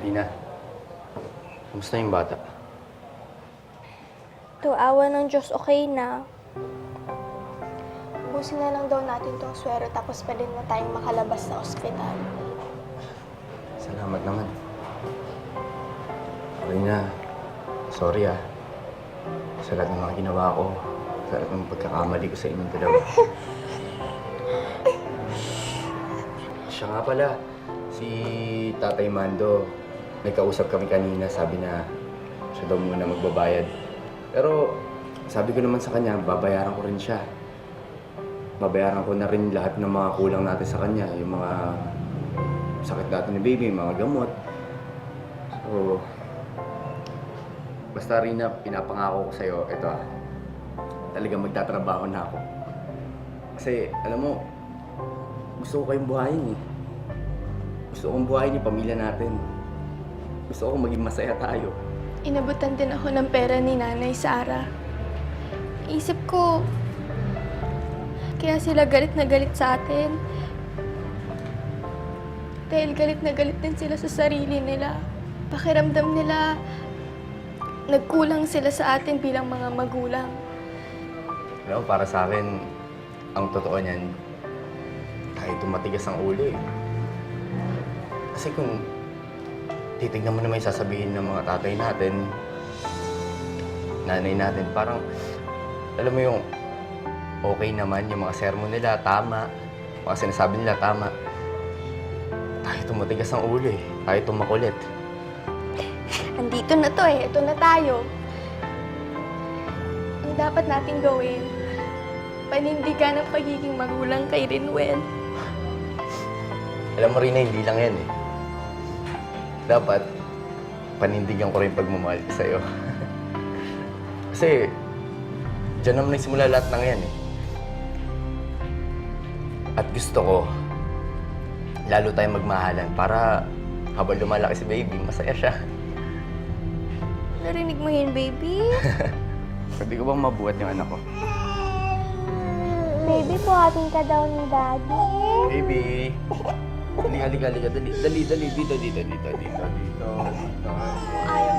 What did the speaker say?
Rina, kumusta yung bata? To awa ng Diyos, okay na. Ubusin na lang daw natin tong swero tapos pwede na tayong makalabas sa ospital. Salamat naman. Rina, sorry ah. Sa lahat ng mga ginawa ko, sa lahat ng pagkakamali ko sa inyong dalawa. Siya nga pala, si Tatay Mando, nagkausap kami kanina, sabi na siya daw muna magbabayad. Pero sabi ko naman sa kanya, babayaran ko rin siya. Babayaran ko na rin lahat ng mga kulang natin sa kanya, yung mga sakit natin ni baby, mga gamot. So, basta rin na pinapangako ko sa'yo, ito ah, talagang magtatrabaho na ako. Kasi, alam mo, gusto ko kayong buhayin eh. Gusto kong buhayin yung pamilya natin. Gusto ko maging masaya tayo. Inabutan din ako ng pera ni Nanay Sara. Isip ko, kaya sila galit na galit sa atin. Dahil galit na galit din sila sa sarili nila. Pakiramdam nila, nagkulang sila sa atin bilang mga magulang. Alam para sa akin, ang totoo niyan, kahit tumatigas ang ulo eh. Kasi kung titignan mo naman yung sasabihin ng mga tatay natin, nanay natin, parang, alam mo yung okay naman, yung mga sermon nila, tama. Mga sinasabi nila, tama. Tayo tumatigas ang ulo eh. Tayo tumakulit. Andito na to eh, ito na tayo. Ang dapat nating gawin, panindigan ang pagiging magulang kay Rinwell. Alam mo rin na hindi lang yan eh. Dapat, panindigan ko rin pagmamahal ko sa'yo. Kasi, dyan naman nagsimula lahat ng yan eh. At gusto ko, lalo tayong magmahalan para habang lumalaki si baby, masaya siya. Narinig mo yun, baby? Pwede ko bang mabuhat yung anak ko? baby, buhatin ka daw ni daddy. Baby! Halika, halika. Dali, dali, dali. Dito, dito, dito, dito, dito. dito.